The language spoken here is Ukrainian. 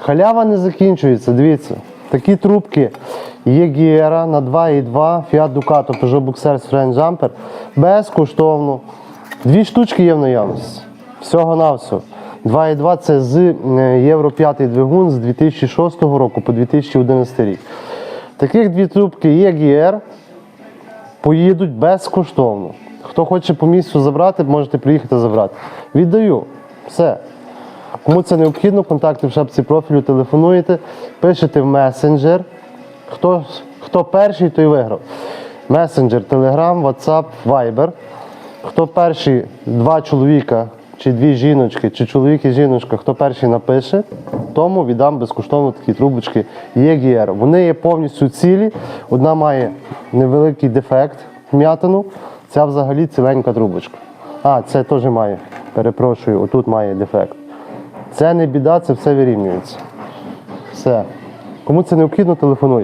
Халява не закінчується, дивіться. Такі трубки є Гіера на 2,2 Fiat Ducato Peugeot Boxer French Jumper безкоштовно. Дві штучки є в наявності. Всього на всього. 2,2 це з е, Євро 5 двигун з 2006 року по 2011 рік. Таких дві трубки є GR, поїдуть безкоштовно. Хто хоче по місцю забрати, можете приїхати забрати. Віддаю. Все. Кому це необхідно, контакти в шапці профілю, телефонуєте, пишете в месенджер. Хто, хто перший, той виграв. Месенджер, Telegram, WhatsApp, Viber. Хто перший, два чоловіка, чи дві жіночки, чи чоловік і жіночка, хто перший напише, тому віддам безкоштовно такі трубочки EGR. Вони є повністю цілі. Одна має невеликий дефект, вм'ятину, ця взагалі ціленька трубочка. А, це теж має. Перепрошую, отут має дефект. Це не біда, це все вирівнюється. Все. Кому це необхідно, телефонуйте.